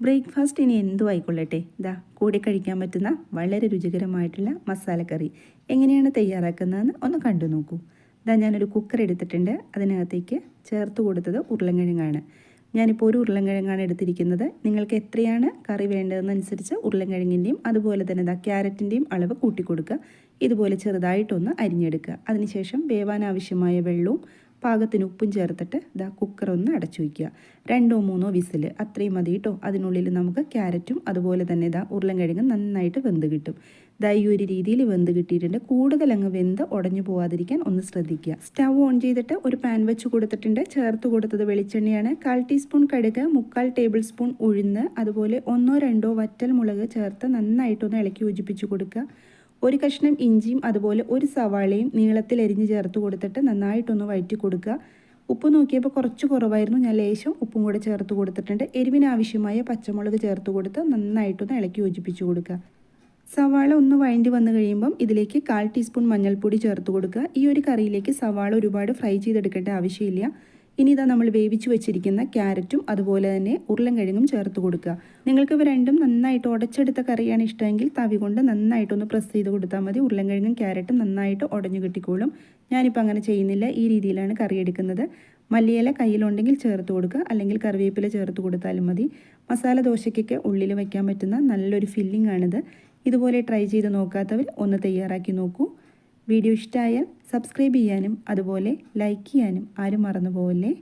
Breakfast ഇനി എന്തും ആയിക്കൊള്ളട്ടെ? ഇതാ കൂടി കഴിക്കാൻ പറ്റുന്ന വളരെ രുചികരമായിട്ടുള്ള മസാലക്കറി എങ്ങനെയാണ് തയ്യാറാക്കുന്നതെന്ന് ഒന്ന് കണ്ടു നോക്കൂ. ഇതാ ഞാനൊരു കുക്കർ എടുത്തിട്ടുണ്ട്. അതിനകത്തേക്ക് ചേർത്ത് കൊടുത്തത് ഉരുളൻകിഴങ്ങാണ്. ഞാനിപ്പോൾ ഒരു ഉരുളൻകിഴങ്ങാണ് എടുത്തിരിക്കുന്നത്. നിങ്ങൾക്ക് എത്രയാണ് കറി വേണ്ടതെന്നനുസരിച്ച് ഉരുളൻകിഴങ്ങിന്റെയും അതുപോലെ തന്നെ ഇതാ ക്യാരറ്റിന്റെയും അളവ് കൂട്ടിക്കൊടുക്കുക. ഇതുപോലെ ചെറുതായിട്ടൊന്ന് അരിഞ്ഞെടുക്കുക. അതിനുശേഷം വേവാൻ ആവശ്യമായ വെള്ളവും പാകത്തിന് ഉപ്പും ചേർത്തിട്ട് ഇതാ കുക്കർ ഒന്ന് അടച്ചു വയ്ക്കുക. രണ്ടോ മൂന്നോ വിസിൽ അത്രയും മതി കേട്ടോ അതിനുള്ളിൽ നമുക്ക് ക്യാരറ്റും അതുപോലെ തന്നെ ഇതാ ഉരുളൻകിഴങ്ങും നന്നായിട്ട് വെന്ത് കിട്ടും. ഇതാ ഈ ഒരു രീതിയിൽ വെന്ത് കിട്ടിയിട്ടുണ്ട്. കൂടുതൽ അങ്ങ് വെന്ത് ഉടഞ്ഞു പോവാതിരിക്കാൻ ഒന്ന് ശ്രദ്ധിക്കുക. സ്റ്റവ് ഓൺ ചെയ്തിട്ട് ഒരു പാൻ വെച്ച് കൊടുത്തിട്ടുണ്ട്. ചേർത്ത് കൊടുത്തത് വെളിച്ചെണ്ണയാണ്. കാൽ ടീസ്പൂൺ കടുക് മുക്കാൽ ടേബിൾ സ്പൂൺ ഉഴുന്ന് അതുപോലെ ഒന്നോ രണ്ടോ വറ്റൽ മുളക് ചേർത്ത് നന്നായിട്ടൊന്ന് ഇളക്കി യോജിപ്പിച്ച് കൊടുക്കുക. ഒരു കഷ്ണം ഇഞ്ചിയും അതുപോലെ ഒരു സവാളയും നീളത്തിൽ എരിഞ്ഞ് ചേർത്ത് കൊടുത്തിട്ട് നന്നായിട്ടൊന്ന് വഴറ്റി കൊടുക്കുക. ഉപ്പ് നോക്കിയപ്പോൾ കുറച്ച് കുറവായിരുന്നു. ഞാൻ ലേശം ഉപ്പും കൂടെ ചേർത്ത് കൊടുത്തിട്ടുണ്ട്. എരിവിനാവശ്യമായ പച്ചമുളക് ചേർത്ത് കൊടുത്ത് നന്നായിട്ടൊന്ന് ഇളക്കി യോജിപ്പിച്ച് കൊടുക്കുക. സവാള ഒന്ന് വഴണ്ടി വന്നു കഴിയുമ്പം ഇതിലേക്ക് കാൽ ടീസ്പൂൺ മഞ്ഞൾപ്പൊടി ചേർത്ത് കൊടുക്കുക. ഈ ഒരു കറിയിലേക്ക് സവാള ഒരുപാട് ഫ്രൈ ചെയ്തെടുക്കേണ്ട ആവശ്യമില്ല. ഇനി ഇതാ നമ്മൾ വേവിച്ച് വെച്ചിരിക്കുന്ന ക്യാരറ്റും അതുപോലെ തന്നെ ഉരുളൻകിഴങ്ങും ചേർത്ത് കൊടുക്കുക. നിങ്ങൾക്ക് ഇവ രണ്ടും നന്നായിട്ട് ഉടച്ചെടുത്ത കറിയാണ് ഇഷ്ടമെങ്കിൽ തവി കൊണ്ട് നന്നായിട്ടൊന്ന് പ്രസ് ചെയ്ത് കൊടുത്താൽ മതി. ഉരുളൻകിഴങ്ങും ക്യാരറ്റും നന്നായിട്ട് ഉടഞ്ഞു കിട്ടിക്കോളും. ഞാനിപ്പോൾ അങ്ങനെ ചെയ്യുന്നില്ല. ഈ രീതിയിലാണ് കറി എടുക്കുന്നത്. മല്ലിയില കയ്യിലുണ്ടെങ്കിൽ ചേർത്ത് കൊടുക്കുക. അല്ലെങ്കിൽ കറിവേപ്പില ചേർത്ത് കൊടുത്താലും മതി. മസാല ദോശയ്ക്കൊക്കെ ഉള്ളിൽ വയ്ക്കാൻ പറ്റുന്ന നല്ലൊരു ഫില്ലിംഗ് ആണിത്. ഇതുപോലെ ട്രൈ ചെയ്ത് നോക്കാത്തവർ ഒന്ന് തയ്യാറാക്കി നോക്കൂ. വീഡിയോ ഇഷ്ടമായാൽ സബ്സ്ക്രൈബ് ചെയ്യാനും അതുപോലെ ലൈക്ക് ചെയ്യാനും ആരും മറന്നു പോവല്ലേ